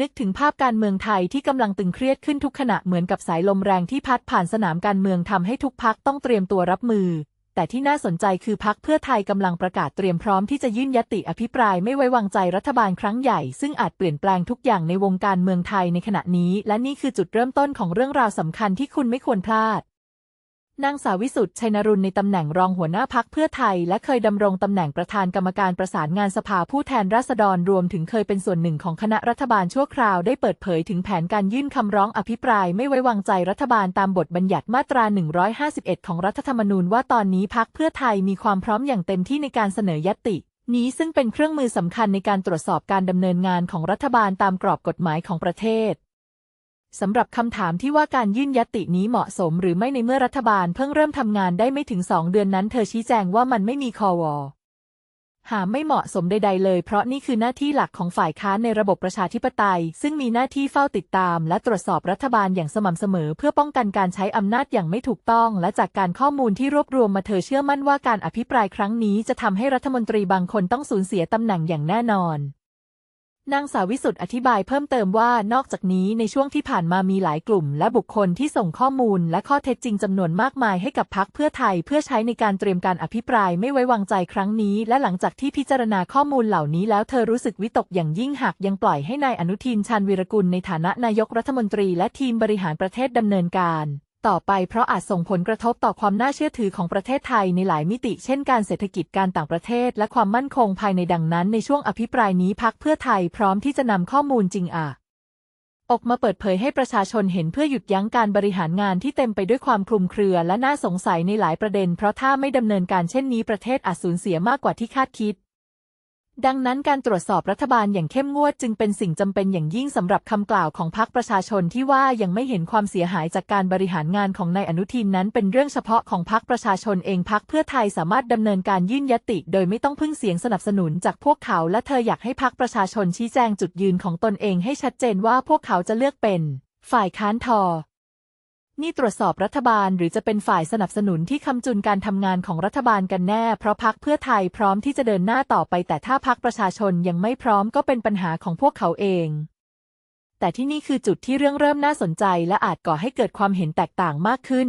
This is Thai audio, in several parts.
นึกถึงภาพการเมืองไทยที่กำลังตึงเครียดขึ้นทุกขณะเหมือนกับสายลมแรงที่พัดผ่านสนามการเมืองทำให้ทุกพักต้องเตรียมตัวรับมือ แต่ที่น่าสนใจคือพักเพื่อไทยกำลังประกาศเตรียมพร้อมที่จะยื่นยติอภิปรายไม่ไว้วางใจรัฐบาลครั้งใหญ่ ซึ่งอาจเปลี่ยนแปลงทุกอย่างในวงการเมืองไทยในขณะนี้ และนี่คือจุดเริ่มต้นของเรื่องราวสำคัญที่คุณไม่ควรพลาด นางสาววิสุทธิ์ชัยนรุณในตำแหน่งรองหัวหน้าพักเพื่อไทย และเคยดำรงตำแหน่งประธานกรรมการประสานงานสภาผู้แทนราษฎรรวมถึงเคยเป็นส่วนหนึ่งของคณะรัฐบาลชั่วคราวได้เปิดเผยถึงแผนการยื่นคำร้องอภิปรายไม่ไว้วางใจรัฐบาลตามบทบัญญัติมาตรา 151 ของรัฐธรรมนูญว่าตอนนี้พักเพื่อไทยมีความพร้อมอย่างเต็มที่ในการเสนอยตินี้ซึ่งเป็นเครื่องมือสำคัญในการตรวจสอบการดำเนินงานของรัฐบาลตามกรอบกฎหมายของประเทศ สำหรับคำถามที่ว่าการยื่นยตินี้เหมาะสมหรือไม่ในเมื่อรัฐบาลเพิ่งเริ่มทำงานได้ไม่ถึงสองเดือนนั้นเธอชี้แจงว่ามันไม่มีคอวอหาไม่เหมาะสมใด ๆ เลย เพราะนี่คือหน้าที่หลักของฝ่ายค้านในระบบประชาธิปไตย ซึ่งมีหน้าที่เฝ้าติดตาม และตรวจสอบรัฐบาลอย่างสม่ำเสมอ เพื่อป้องกันการใช้อำนาจอย่างไม่ถูกต้อง และจากการข้อมูลที่รวบรวมมาเธอเชื่อมั่นว่าการอภิปรายครั้งนี้จะทำให้รัฐมนตรีบางคนต้องสูญเสียตำแหน่งอย่างแน่นอน นางสาววิสุทธ์อธิบายเพิ่มเติมว่านอกจากนี้ในช่วงที่ผ่านมามีหลายกลุ่ม และบุคคลที่ส่งข้อมูลและข้อเท็จจริงจำนวนมากมายให้กับพักเพื่อไทย เพื่อใช้ในการเตรียมการอภิปรายไม่ไว้วางใจครั้งนี้ และหลังจากที่พิจารณาข้อมูลเหล่านี้แล้วเธอรู้สึกวิตกอย่างยิ่งหากยังปล่อยให้นายอนุทินชาญวีรกุลในฐานะนายกรัฐมนตรีและทีมบริหารประเทศดำเนินการ ต่อไปเพราะอาจส่งผลกระทบต่อความน่าเชื่อถือของประเทศไทยในหลายมิติ เช่นการเศรษฐกิจการต่างประเทศ และความมั่นคงภายในดังนั้น ในช่วงอภิปรายนี้พักเพื่อไทยพร้อมที่จะนำข้อมูลจริงอะออกมาเปิดเผยให้ประชาชนเห็นเพื่อหยุดยั้งการบริหารงานที่เต็มไปด้วยความคลุมเครือ และน่าสงสัยในหลายประเด็น เพราะถ้าไม่ดำเนินการเช่นนี้ประเทศอาจสูญเสียมากกว่าที่คาดคิด ดังนั้นการตรวจสอบรัฐบาลอย่างเข้มงวดจึงเป็นสิ่งจำเป็นอย่างยิ่งสำหรับคำกล่าวของพรรคประชาชนที่ว่ายังไม่เห็นความเสียหายจากการบริหารงานของนายอนุทินนั้นเป็นเรื่องเฉพาะของพรรคประชาชนเองพรรคเพื่อไทยสามารถดำเนินการยื่นยติ โดยไม่ต้องพึ่งเสียงสนับสนุนจากพวกเขา และเธออยากให้พรรคประชาชนชี้แจงจุดยืนของตนเองให้ชัดเจนว่าพวกเขาจะเลือกเป็น ฝ่ายค้านทอ นี่ตรวจสอบรัฐบาลหรือจะเป็นฝ่ายสนับสนุนที่คำจุนการทำงานของรัฐบาลกันแน่ เพราะพักเพื่อไทยพร้อมที่จะเดินหน้าต่อไป แต่ถ้าพักประชาชนยังไม่พร้อมก็เป็นปัญหาของพวกเขาเองแต่ที่นี่คือจุดที่เรื่องเริ่มน่าสนใจและอาจก่อให้เกิดความเห็นแตกต่างมากขึ้น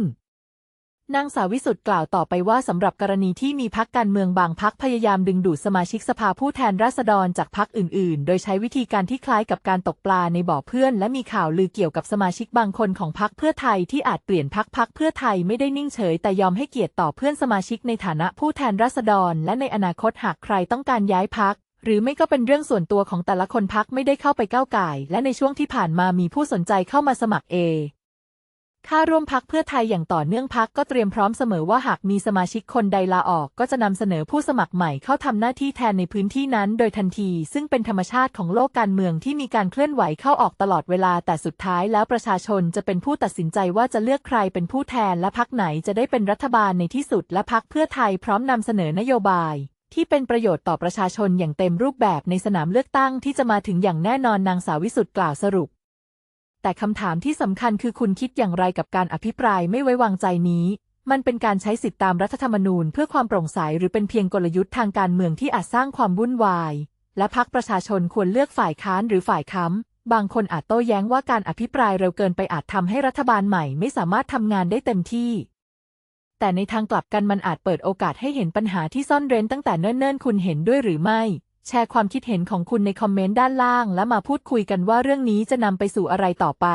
นางสาววิสุทธ์กล่าวต่อไปว่าสำหรับกรณีที่มีพักการเมืองบางพักพยายามดึงดูดสมาชิกสภาผู้แทนราษฎรจากพักอื่น ๆ โดยใช้วิธีการที่คล้ายกับการตกปลาในบ่อเพื่อน และมีข่าวลือเกี่ยวกับสมาชิกบางคนของพักเพื่อไทยที่อาจเปลี่ยนพักพักเพื่อไทยไม่ได้นิ่งเฉย แต่ยอมให้เกียรติต่อเพื่อนสมาชิกในฐานะผู้แทนราษฎร และในอนาคตหากใครต้องการย้ายพักหรือไม่ก็เป็นเรื่องส่วนตัวของแต่ละคนพักไม่ได้เข้าไปก้าวไก่ และในช่วงที่ผ่านมามีผู้สนใจเข้ามาสมัครเอ ค่าร่วมพักเพื่อไทยอย่างต่อเนื่องพักก็เตรียมพร้อมเสมอว่าหากมีสมาชิกคนใดลาออกก็จะนำเสนอผู้สมัครใหม่เข้าทำหน้าที่แทนในพื้นที่นั้นโดยทันที ซึ่งเป็นธรรมชาติของโลกการเมืองที่มีการเคลื่อนไหวเข้าออกตลอดเวลาแต่สุดท้ายแล้วประชาชนจะเป็นผู้ตัดสินใจว่าจะเลือกใครเป็นผู้แทนและพักไหนจะได้เป็นรัฐบาลในที่สุดและพักเพื่อไทยพร้อมนำเสนอนโยบายที่เป็นประโยชน์ต่อประชาชนอย่างเต็มรูปแบบในสนามเลือกตั้งที่จะมาถึงอย่างแน่นอนนางสาววิสุทธ์กล่าวสรุป แต่คำถามที่สำคัญคือคุณคิดอย่างไรกับการอภิปรายไม่ไว้วางใจนี้ มันเป็นการใช้สิทธิตามรัฐธรรมนูญเพื่อความโปร่งใสหรือเป็นเพียงกลยุทธ์ทางการเมืองที่อาจสร้างความวุ่นวาย และพักประชาชนควรเลือกฝ่ายค้านหรือฝ่ายค้ำบางคนอาจโต้แย้งว่าการอภิปรายเร็วเกินไปอาจทำให้รัฐบาลใหม่ไม่สามารถทำงานได้เต็มที่แต่ในทางกลับกันมันอาจเปิดโอกาสให้เห็นปัญหาที่ซ่อนเร้นตั้งแต่เนิ่นๆ คุณเห็นด้วยหรือไม่ แชร์ความคิดเห็นของคุณในคอมเมนต์ด้านล่าง และมาพูดคุยกันว่าเรื่องนี้จะนำไปสู่อะไรต่อไป